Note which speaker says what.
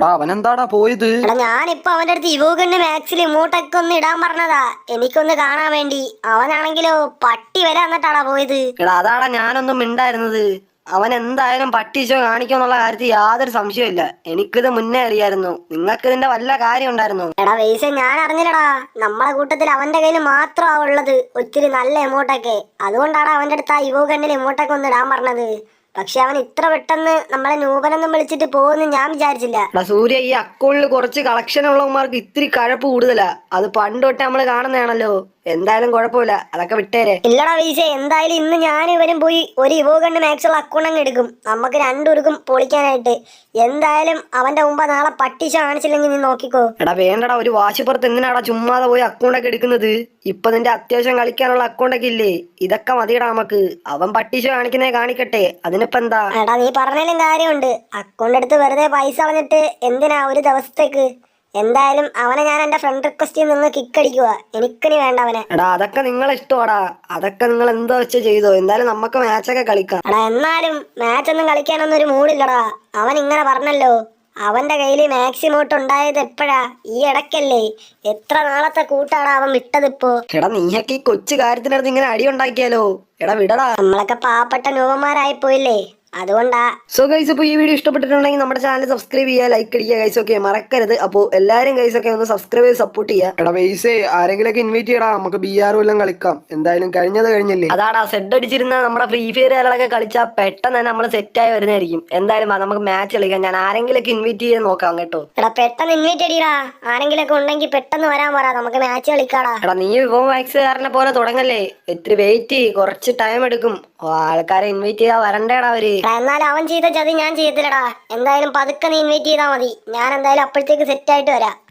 Speaker 1: എടാ അവനെന്താടാ പോയത്?
Speaker 2: എടാ ഞാനിപ്പോ അവന്റെ അടുത്ത് യുവകണ്ണ് മാക്സിൽ ഇമോട്ടൊക്കെ ഒന്ന് ഇടാൻ പറഞ്ഞതാ. എനിക്കൊന്ന് കാണാൻ വേണ്ടി. അവനാണെങ്കിലോ പട്ടി വരെ എന്നിട്ടാടാ പോയത്.
Speaker 3: എടാ അതാടാ ഞാനൊന്നും മിണ്ടായിരുന്നത്. അവൻ എന്തായാലും പട്ടിച്ചോ കാണിക്കുമെന്നുള്ള കാര്യത്തിൽ യാതൊരു സംശയമില്ല എനിക്കിത് മുന്നേ അറിയായിരുന്നു. നിങ്ങൾക്ക് ഇതിന്റെ വല്ല കാര്യം ഉണ്ടായിരുന്നു?
Speaker 2: എടാ വേസ ഞാൻ അറിഞ്ഞില്ലടാ. നമ്മളെ കൂട്ടത്തിൽ അവന്റെ കയ്യിൽ മാത്രമാ ഉള്ളത്. ഒത്തിരി നല്ല എമൗണ്ടൊക്കെ അതുകൊണ്ടാണ് അവന്റെ അടുത്ത് ആ യുവ കണ്ണിൽ എമൗണ്ടൊക്കെ ഒന്ന് ഇടാൻ പറഞ്ഞത്. പക്ഷെ അവൻ ഇത്ര പെട്ടെന്ന് നമ്മളെ നൂപനൊന്നും വിളിച്ചിട്ട് പോകുമെന്ന് ഞാൻ വിചാരിച്ചില്ല.
Speaker 3: സൂര്യ ഈ അക്കൗണ്ടിൽ കുറച്ച് കളക്ഷൻ ഉള്ളവന്മാർക്ക് ഇത്തിരി കഴപ്പ് കൂടുതലാ. അത് പണ്ട് തൊട്ട് നമ്മൾ കാണുന്നതാണല്ലോ. എന്തായാലും കുഴപ്പമില്ല. അതൊക്കെ വിട്ടേരെ.
Speaker 2: ഇല്ലടാ വീശ എന്തായാലും ഇന്ന് ഞാൻ ഇവരും പോയി ഒരു ഇവോ കണ്ട് മാക്സുള്ള അക്കൗണ്ട് അങ്ങ് എടുക്കും. നമുക്ക് രണ്ടുപേർക്കും പൊളിക്കാനായിട്ട്. എന്തായാലും അവന്റെ മുമ്പ് നാളെ പട്ടിശ കാണിച്ചില്ലെങ്കിൽ നീ നോക്കിക്കോ.
Speaker 3: എടാ വേണ്ടടാ ഒരു വാശിപ്പുറത്ത് എന്തിനാടാ ചുമ്മാതെ പോയി അക്കൗണ്ടൊക്കെ എടുക്കുന്നത്? ഇപ്പൊ നിന്റെ അത്യാവശ്യം കളിക്കാനുള്ള അക്കൗണ്ടൊക്കെ ഇല്ലേ? ഇതൊക്കെ മതിയടാ നമുക്ക്. അവൻ പട്ടിച്ച് കാണിക്കുന്നേ കാണിക്കട്ടെ. അതിനിപ്പോ എന്താ?
Speaker 2: എടാ നീ പറഞ്ഞാലും കാര്യമുണ്ട്. അക്കൗണ്ട് എടുത്ത് വെറുതെ പൈസ കളഞ്ഞിട്ട് എന്തിനാ ഒരു ദിവസത്തേക്ക്? എന്തായാലും അവനെ ഞാൻ എന്റെ ഫ്രണ്ട് റിക്വസ്റ്റിൽ നിന്ന് കിക്ക് അടിക്കുക എനിക്കിനി വേണ്ട അവനെ.
Speaker 3: എടാ അതൊക്കെ നിങ്ങളെ ഇഷ്ടമാടാ അതൊക്കെ നിങ്ങൾ എന്താ വെച്ച് ചെയ്തോ. എന്തായാലും നമുക്ക് മാച്ചൊക്കെ കളിക്കാം.
Speaker 2: എടാ എന്നാലും മാച്ച് ഒന്നും കളിക്കാനൊന്നും ഒരു മൂടില്ലടാ. അവൻ ഇങ്ങനെ പറഞ്ഞല്ലോ. അവന്റെ കയ്യിൽ മാക്സിമോട്ട് ഉണ്ടായത് എപ്പോഴാ? ഈ ഇടക്കല്ലേ എത്ര നാളത്തെ കൂട്ടാണ് അവൻ വിട്ടതിപ്പോ
Speaker 3: എടാ നീയൊക്കെ ഈ കൊച്ചു കാര്യത്തിനടുത്ത് ഇങ്ങനെ അടി ഉണ്ടാക്കിയാലോ? എടാ വിടടാ.
Speaker 2: നമ്മളൊക്കെ പാവപ്പെട്ട നോവന്മാരായി പോയില്ലേ അതുകൊണ്ടാ.
Speaker 3: സോ ഗൈസ് അപ്പോൾ ഈ വീഡിയോ ഇഷ്ടപ്പെട്ടിട്ടുണ്ടെങ്കിൽ നമ്മുടെ ചാനൽ സബ്സ്ക്രൈബ് ചെയ്യുക ലൈക്ക് അടിക്കുക ഗൈസ് ഒക്കെ മറക്കരുത്. അപ്പോൾ എല്ലാരും ഗൈസ് ഒക്കെ ഒന്ന് സബ്സ്ക്രൈബ് ചെയ്ത് സപ്പോർട്ട് ചെയ്യുക.
Speaker 1: എടാ ആരെങ്കിലും ആരെങ്കിലൊക്കെ ഇൻവൈറ്റ് ചെയ്യടാ നമുക്ക് ബി ആർ എല്ലാം കളിക്കാം. എന്തായാലും കഴിഞ്ഞത് കഴിഞ്ഞില്ലേ?
Speaker 3: അതാടാ സെഡ് അടിച്ചിരുന്ന നമ്മുടെ ഫ്രീ ഫയർ കാലൊക്കെ കളിച്ചാൽ പെട്ടെന്ന് തന്നെ നമ്മൾ സെറ്റായി വരുന്നതായിരിക്കും. എന്തായാലും നമുക്ക് മാച്ച് കളിക്കാം. ഞാൻ ആരെങ്കിലൊക്കെ ഇൻവൈറ്റ് ചെയ്യാൻ നോക്കാം കേട്ടോ.
Speaker 2: എടാ പെട്ടെന്ന് ഇൻവൈറ്റ് അടിയടാ. ആരെങ്കിലൊക്കെ ഉണ്ടെങ്കിൽ പെട്ടെന്ന് വരാൻ പറ. നമുക്ക് മാച്ച് കളിക്കാടാ.
Speaker 3: എടാ നീ വിഭവം വാക്സുകാരനെ പോലെ തുടങ്ങല്ലേ? എത്ര വെയിറ്റ് ചെയ്യ്. കുറച്ച് ടൈം എടുക്കും. ആൾക്കാരെ ഇൻവൈറ്റ് ചെയ്താൽ വരണ്ടേടാ
Speaker 2: അവർ. എന്നാലും അവൻ ചെയ്ത ചതി ഞാൻ ചെയ്യത്തില്ലടാ. എന്തായാലും പതുക്കെ നീ ഇൻവൈറ്റ് ചെയ്താൽ മതി. ഞാൻ എന്തായാലും അപ്പോഴത്തേക്ക് സെറ്റ് ആയിട്ട് വരാം.